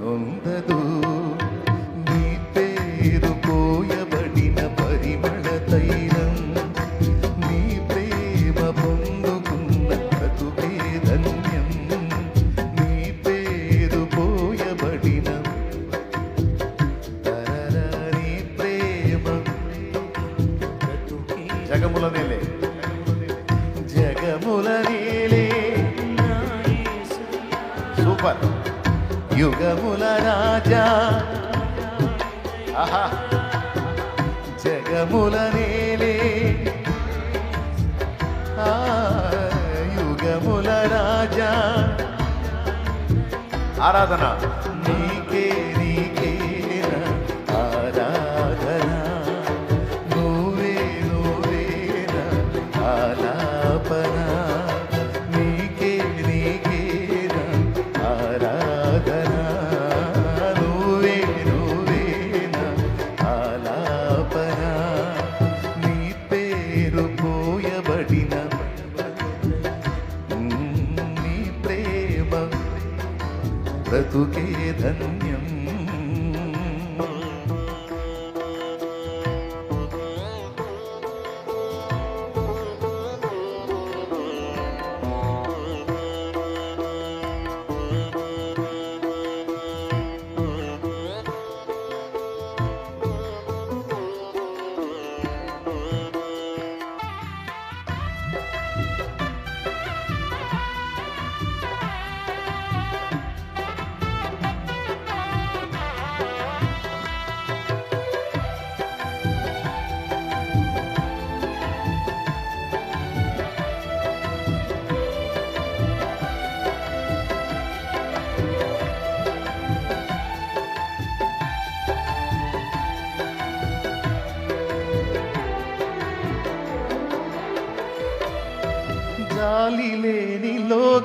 నొందదు నీ పేరు పోయబడిన పరిమళ తైలం. నీ ప్రేమ పొందుకున్న బ్రతుకే ధన్యం. నీ పేరు పోయబడిన తరరా నీ ప్రేమ జగముల నేలే. జగముల నేలే. సూపర్. యుగముల రాజా. జగముల నేలే. యుగముల రాజా. ఆరాధన. నీ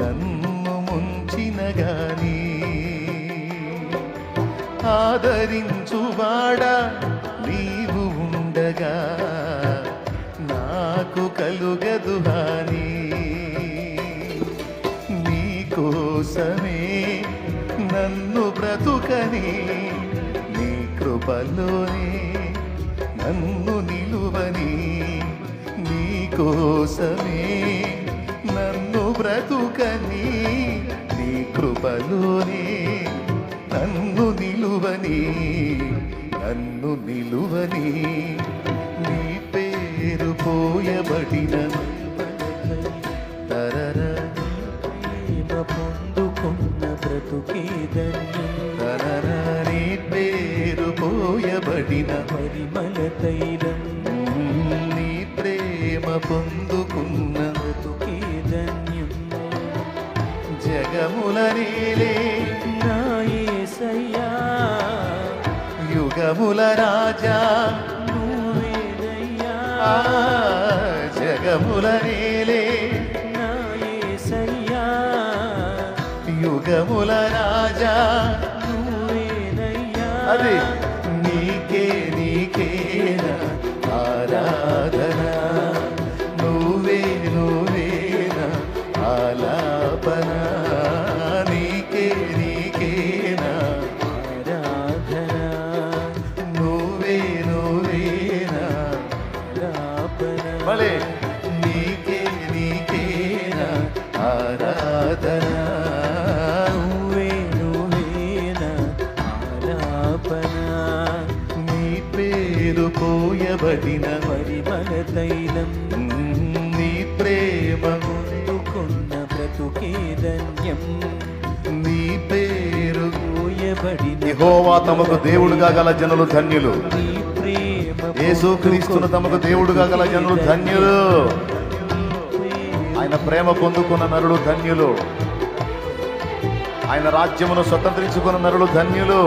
నన్ను ముంచిన గాని ఆదరించువాడా నీవు ఉండగా నాకు కలుగదు హాని. నీకోసమే నన్ను బ్రతుకని నీ కృపలోనే నన్ను నిలువని నీకోసమే బ్రతుకని నీ కృపలోనే నన్ను నిలువని నన్ను నిలువని నీ పేరు పోయబడిన తరర ప్రేమ పొందుకున్న బ్రతుకే ధన్యం తరర నీ పేరు పోయబడిన పరిమళ తైలం. నీ ప్రేమ పొందుకున్న జగముల నీలే నా యేసయ్యా యుగముల రాజా నువ్వేనయ్యా. ఆ, జగముల నీలే నా యేసయ్యా యుగముల రాజా నువ్వేనయ్యా. అది నీకే నీకే నా ఆరాధన నువ్వే నువ్వే నా ఆలాపన. పేరు పోయబడిన పరిమళ తైలం నీ ప్రేమ అందుకున్న బ్రతుకే ధన్యం. నీ పేరు పోయబడిన యెహోవా తమకు దేవుడుగా గల జనులు ధన్యులు. నీ ప్రేమ యేసుక్రీస్తును తమకు దేవుడుగా గల జనులు ధన్యులు. ఆయన ప్రేమ పొందుకున్న నరులు ధన్యులు. ఆయన రాజ్యమును స్వతంత్రించుకున్న నరులు ధన్యులు.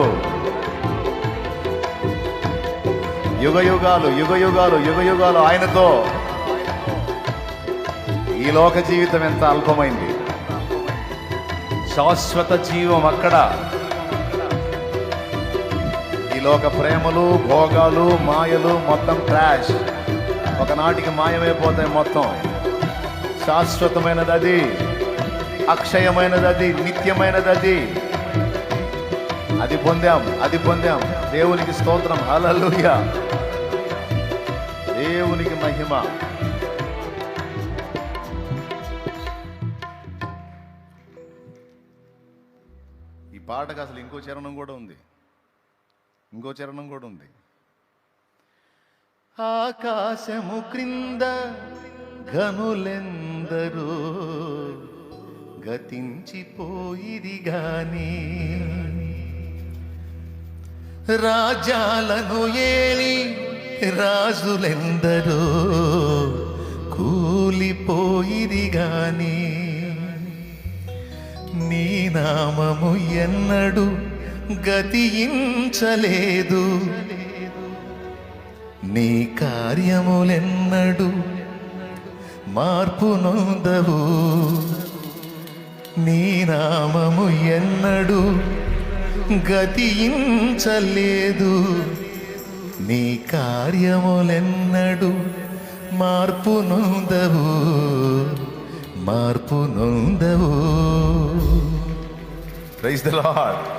యుగ యుగాలు యుగ యుగాలు యుగ యుగాలు ఆయనతో. ఈ లోక జీవితం ఎంత అల్పమైంది? శాశ్వత జీవం అక్కడ. ఈ లోక ప్రేమలు భోగాలు మాయలు మొత్తం క్రాష్ ఒకనాటికి మాయమైపోతాయి మొత్తం. శాశ్వతమైనది అది అక్షయమైనది అది నిత్యమైనది అది అది పొందాం అది పొందాం. దేవునికి స్తోత్రం. హలలుయ దేవునికి మహిమ. ఈ పాటకు అసలు ఇంకో చరణం కూడా ఉంది. ఇంకో చరణం కూడా ఉంది. ఆకాశము క్రింద ఘనులెందరూ గతించిపోయిది గానీ రాజాలను ఏలి రాజులెందరో కూలిపోయిది గాని నీ నామము ఎన్నడు గతించలేదు. నీ కార్యములెన్నడు మార్పు నొందవు నీ నామము ఎన్నడు గతించలేదు. నీ కార్యములెన్నడు మార్పు నొందవు మార్పు నొందవు ప్రైజ్ ద లార్డ్